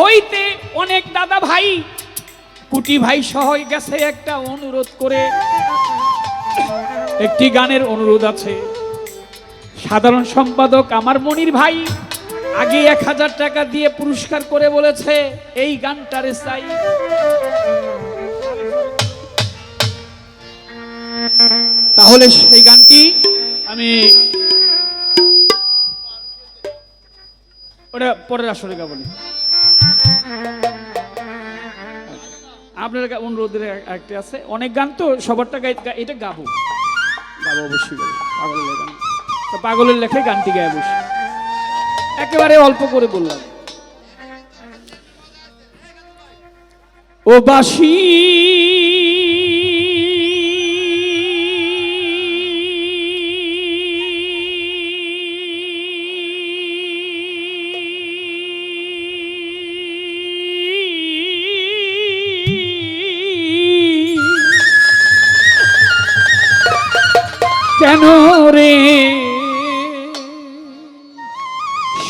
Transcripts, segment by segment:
হইতে অনেক দাদা ভাই, কুটি ভাই সহ গেছে একটা অনুরোধ করে। একটি গানের অনুরোধ আছে। সাধারণ সম্পাদক আমার মনির ভাই আগে এক হাজার টাকা দিয়ে পুরস্কার করে বলেছে, এই গানটারে চাই। তাহলে সেই গানটি আমি ওটা পরের আসরে গাবো আপনার অনুরোধের একটা আছে। অনেক গান তো সবারটা গাই এটা গাবো। গাবো অবশ্যই গাবো। পাগলের গান। তো পাগলের লেখে গানটি গায়ে বসে। একেবারে অল্প করে বললাম। ও বাসি রে।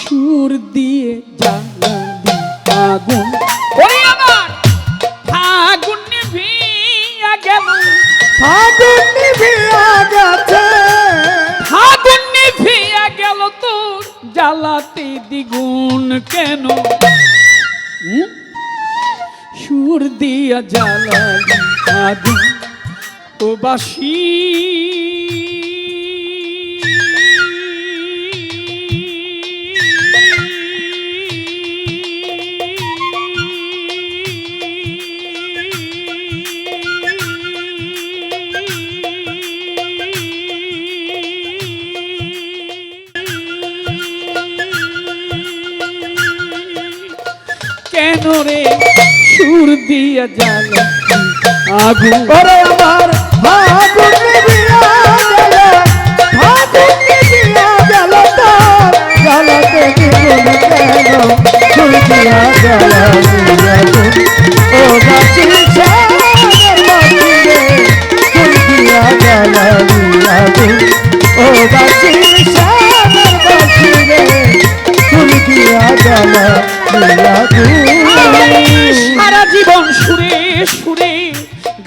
সুর দিয়ে জ্বালালি আগুন। ওরে আমার আগুন নিভিয়া গেল আগুন নিভিয়া গেছে আগুন নিভিয়া গেল তোর জ্বালাতে দ্বিগুণ কেন? সুর দিয়া জ্বালালি আগুন। ও বাসি কেন রে সুর দিয়া জ্বালা আগুন ওরে আমার আগুন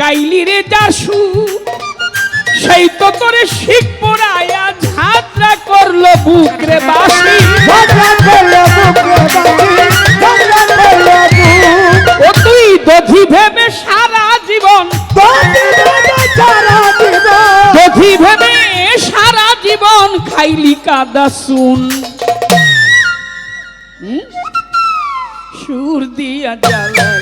গাইলি রে যা সুর সেই তো তোরে শিখ পড়ায়া ঝাঁতরা করল বুক রে বাসি ঝগড়া করল বুকে বাঁচি, ঝগড়া করল বুক। ও তুই দধি ভেবে সারা জীবন তোকে দেবে সারা জীবন। দধি ভেবে সারা জীবন খাইলি কাদা শুন? সুর দিয়া জ্বালাই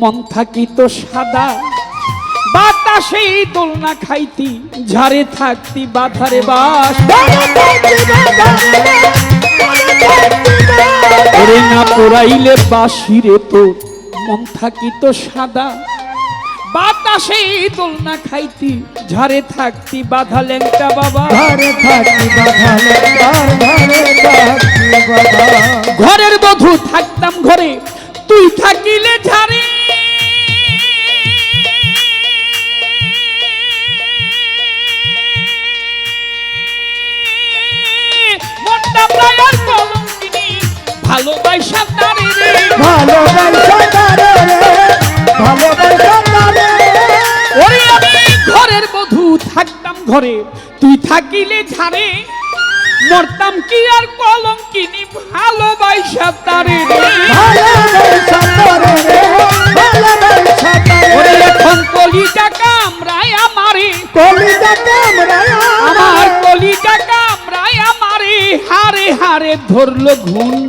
মন থাকি তো সাদা। বাতাসে দোলনা খাইতি ঝাড়ে থাকতি বাধারে বাস। ওরে না পোড়াইলে বাসিরে তোর মন থাকি তো সাদা। বাতাসে দোলনা খাইতি ঝাড়ে থাকতি বাধা লেংটা বাবা। ঘরে থাকি বাঁধালে তার ঘরে থাকি বাবা ঘরের বধূ থাকতাম ঘরে তুই থাকিলে ঝাড়ে ভালোবাসা তারে রে। ঘরের বধূ, থাকতাম ঘরে। তুই থাকিলে ঝাড়ে। মরতাম কি আর কলঙ্কিনী ভালোবাসা তারে তারে রে। ভালোবাসা তারে ওরে আমারে কলিজা কামড়ায় আমার। কলিটা কামড়ায় আমারে। হারে হারে ধরলো ঘুম।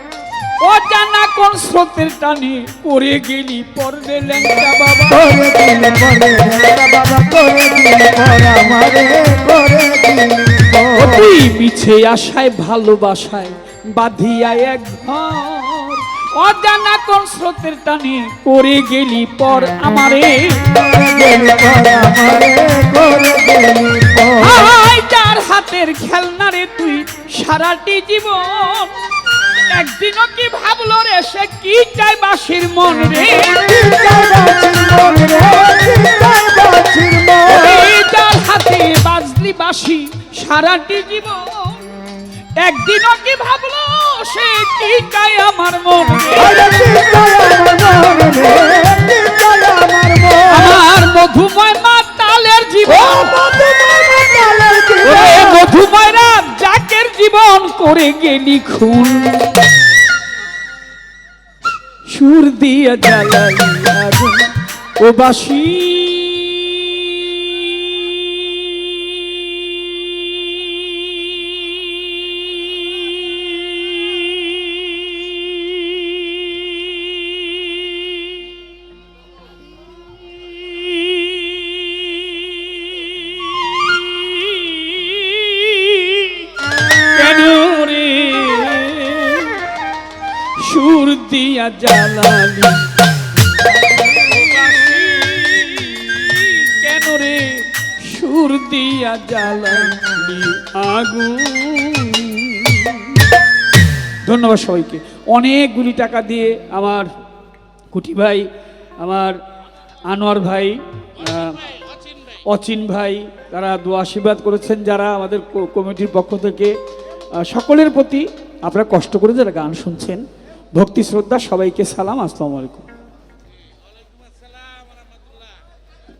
ও জানা কোন স্রোতের টানে পড়ে গেলি পড়লে ল্যাংটা বাবা। করে দিল পরে বাবা করে দিল পর আমারে করে দিল ও তুই মিছে আশায় ভালোবাসায় বাঁধিয়া এক ঘর। অজানা কোন স্রোতের টানে পড়ে গেলি পর আমারে। যার হাতের খেলনা রে তুই সারাটি জীবন একদিনও কি ভাবলো রে? সে কি চাই বাসির মন রে? যার হাতে বাজলি বাসি সারাটি জীবন। একদিনও কি ভাবলো সে কি চাই আমার মন রে? জীবন করে গেলি খুন। সুর দিয়া জ্বালালি আগুন। ও বাসি দিয়া জ্বালালি। কেন রে? সুর দিয়া জ্বালালি আগুন। ধন্যবাদ সবাইকে। অনেকগুলি টাকা দিয়ে আমার কুটি ভাই, আমার আনোয়ার ভাই অচিন ভাই, তারা দু আশীর্বাদ করেছেন যারা আমাদের কমিটির পক্ষ থেকে। সকলের প্রতি আপনারা কষ্ট করে যারা গান শুনছেন ভক্তি শ্রদ্ধা সবাইকে সালাম আসসালামু আলাইকুম।